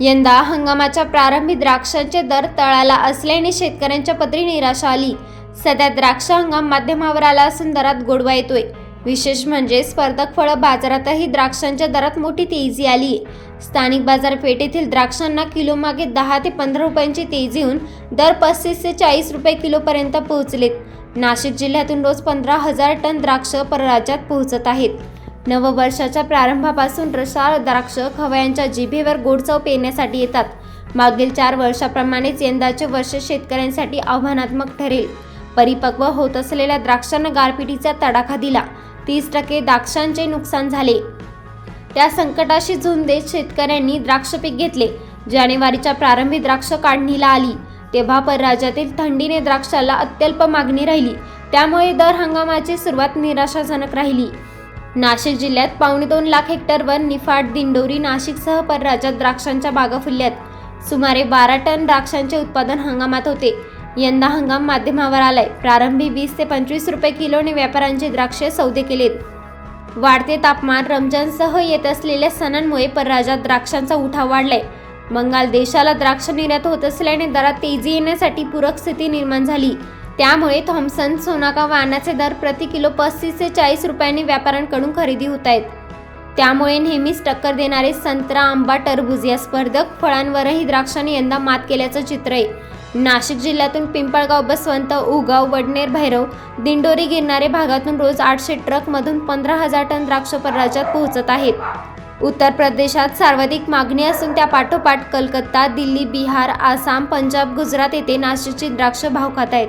यंदा हंगामाच्या प्रारंभी द्राक्षांचे दर तळाला असल्याने शेतकऱ्यांच्या पत्री निराशा आली. सध्या द्राक्ष हंगाम माध्यमावर आला असून दरात गोडवा येतोय. विशेष म्हणजे स्पर्धक फळं बाजारातही द्राक्षांच्या दरात मोठी तेजी आली. स्थानिक बाजारपेठेतील द्राक्षांना किलोमागे दहा ते पंधरा रुपयांची तेजी येऊन दर पस्तीस ते चाळीस रुपये किलोपर्यंत पोहोचलेत. नाशिक जिल्ह्यातून रोज पंधरा हजार टन द्राक्ष परराज्यात पोहोचत आहेत. नववर्षाच्या प्रारंभापासून रसाळ द्राक्ष खवयांच्या जिभेवर गोडचव पेरण्यासाठी येतात. मागील चार वर्षाप्रमाणेच यंदाचे वर्ष शेतकऱ्यांसाठी आव्हानात्मक ठरेल. परिपक्व होत असलेल्या द्राक्षांना गारपिटीचा तडाखा दिला. तीस टक्के द्राक्षांचे नुकसान झाले. त्या संकटाशी झुंज देत शेतकऱ्यांनी द्राक्ष पीक घेतले. जानेवारीच्या प्रारंभी द्राक्ष काढणीला आली. तेव्हा परराज्यातील थंडीने द्राक्षाला अत्यल्प मागणी राहिली. त्यामुळे दर हंगामाची सुरुवात निराशाजनक राहिली. नाशिक जिल्ह्यात पावणे दोन लाख हेक्टरवर निफाड दिंडोरी नाशिकसह परराज्यात द्राक्षांच्या बागा फुलल्यात. सुमारे बारा टन द्राक्षांचे उत्पादन हंगामात होते. यंदा हंगाम माध्यमावर आलाय. प्रारंभी वीस ते पंचवीस रुपये किलोने व्यापाऱ्यांचे द्राक्षे सौदे केलेत. वाढते तापमान रमजानसह येत असलेल्या सणांमुळे परराज्यात द्राक्षांचा उठाव वाढलाय. बंगाल देशाला द्राक्ष निर्यात होत असल्याने दरात तेजी येण्यासाठी पूरक स्थिती निर्माण झाली. त्यामुळे थॉम्सन सोनाका वाहनाचे दर प्रति किलो पस्तीस ते चाळीस रुपयांनी व्यापाऱ्यांकडून खरेदी होत आहेत. त्यामुळे नेहमीच टक्कर देणारे संत्रा आंबा टरबूज या स्पर्धक फळांवरही द्राक्षाने यंदा मात केल्याचं चित्र आहे. नाशिक जिल्ह्यातून पिंपळगाव बसवंत उगाव वडनेर भैरव दिंडोरी गिरणारे भागातून रोज आठशे ट्रकमधून पंधरा हजार टन द्राक्ष परराज्यात पोहोचत आहेत. उत्तर प्रदेशात सर्वाधिक मागणी असून त्या पाठोपाठ कलकत्ता दिल्ली बिहार आसाम पंजाब गुजरात येथे नाशिकची द्राक्ष भाव खात आहेत.